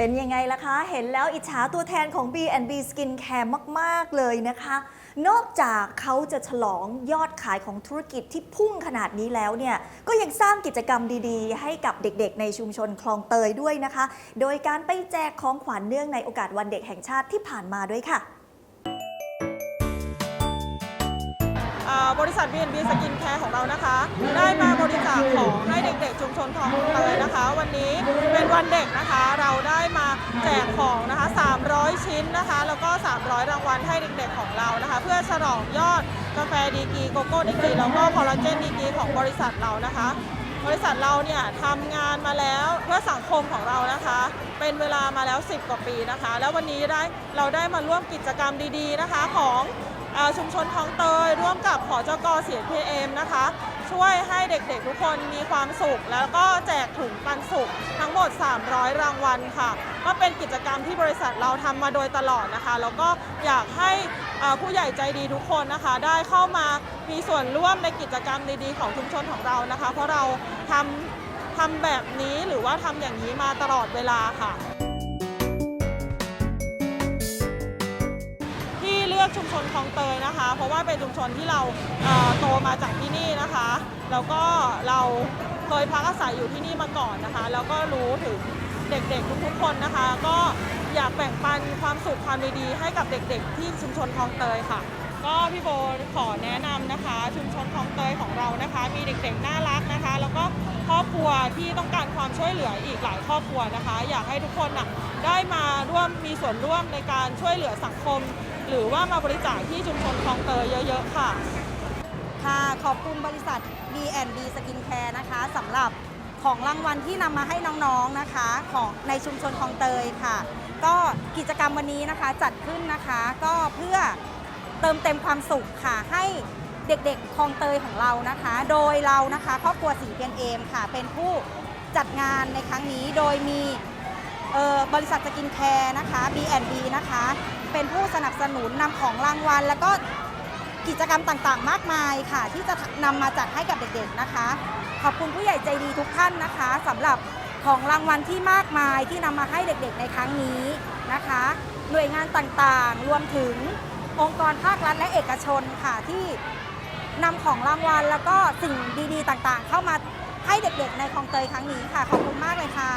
เป็นยังไงล่ะคะ เห็นแล้วอิจฉาตัวแทนของ B&B Skincare มาก ๆ เลยนะคะ นอกจากเขาจะฉลองยอดขายของธุรกิจที่พุ่งขนาดนี้แล้วเนี่ย ก็ยังสร้างกิจกรรมดีๆ ให้กับเด็กๆ ในชุมชนคลองเตยด้วยนะคะ โดยการไปแจกของขวัญเนื่องในโอกาสวันเด็กแห่งชาติที่ผ่านมาด้วยค่ะบริษัท B&B Skin Care ของเรานะคะ ได้มา เด็กๆชุมชนคลองเตยนะคะ วันนี้เป็นวันเด็กนะคะ เราได้มาแจกของนะคะ 300 ชิ้นนะคะ แล้วก็ 300 รางวัลให้เด็กๆของเรานะคะ เพื่อฉลองยอดกาแฟดีกีโกโก้ดีกีแล้วก็คอลลาเจนดีกีของบริษัทเรานะคะ บริษัทเราเนี่ยทำงานมาแล้วเพื่อสังคมของเรานะคะ เป็นเวลามาแล้ว 10 กว่าปีนะคะ แล้ววันนี้ได้เราได้มาร่วมกิจกรรมดีๆนะคะของ ชุมชนคลองเตยร่วมกับขอจกเสียพีเอ็มนะคะ ช่วยให้เด็กๆทุกคนมีความสุข แล้วก็แจกถุงปันสุข ทั้งหมด 300 รางวัลค่ะ ก็เป็นกิจกรรมที่บริษัทเราทำมาโดยตลอดนะคะ แล้วก็อยากให้ผู้ใหญ่ใจดีทุกคนนะคะ ได้เข้ามามีส่วนร่วมในกิจกรรมดีๆ ของชุมชนของเรานะคะ เพราะเราทำทำแบบนี้หรือว่าทำอย่างนี้มาตลอดเวลาค่ะ อกชุมชนคลองเตยนะคะ เพราะว่าเป็นชุมชนที่เราโตมาจากที่นี่นะคะ แล้วก็เราเคยพักอาศัยอยู่ที่นี่มาก่อนนะคะ แล้วก็รู้ถึงเด็กๆทุกๆคนนะคะ ก็อยากแบ่งปันความสุขความดีๆให้กับเด็กๆ ที่ชุมชนคลองเตยค่ะ ก็พี่โบขอแนะนำนะคะ ชุมชนคลองเตยของเรานะคะ มีเด็กๆน่ารักนะคะ แล้วก็ครอบครัวที่ต้องการความช่วยเหลืออีกหลายครอบครัวนะคะ อยากให้ทุกคนนะได้มาร่วมมีส่วนร่วมในการช่วยเหลือสังคม หรือว่ามาบริจาคที่ชุมชนคลองเตยเยอะ ๆ ค่ะ ค่ะขอบคุณบริษัท B&B Skincare นะคะสำหรับของรางวัลที่นำมาให้น้องๆนะคะของในชุมชนคลองเตยค่ะ ก็กิจกรรมวันนี้นะคะจัดขึ้นนะคะ ก็เพื่อเติมเต็มความสุขค่ะให้เด็กๆคลองเตยของเรานะคะ โดยเรานะคะครอบครัวสีเพียนเอมค่ะ เป็นผู้จัดงานในครั้งนี้โดยมีบริษัทสกินแคร์นะคะ B&B นะคะ เป็นผู้สนับสนุนนำของรางวัล แล้วก็กิจกรรมต่างๆ มากมายค่ะ ที่จะนำมาจัดให้กับเด็กๆนะคะ ขอบคุณผู้ใหญ่ใจดีทุกท่านนะคะสำหรับของรางวัลที่มากมายที่นำมาให้เด็กๆในครั้งนี้นะคะ หน่วยงานต่างๆ รวมถึงองค์กรภาครัฐและเอกชนค่ะที่นำของรางวัล แล้วก็สิ่งดีๆ ต่างๆ เข้ามาให้เด็กๆ ในคลองเตยครั้งนี้ค่ะ ขอบคุณมากเลยค่ะ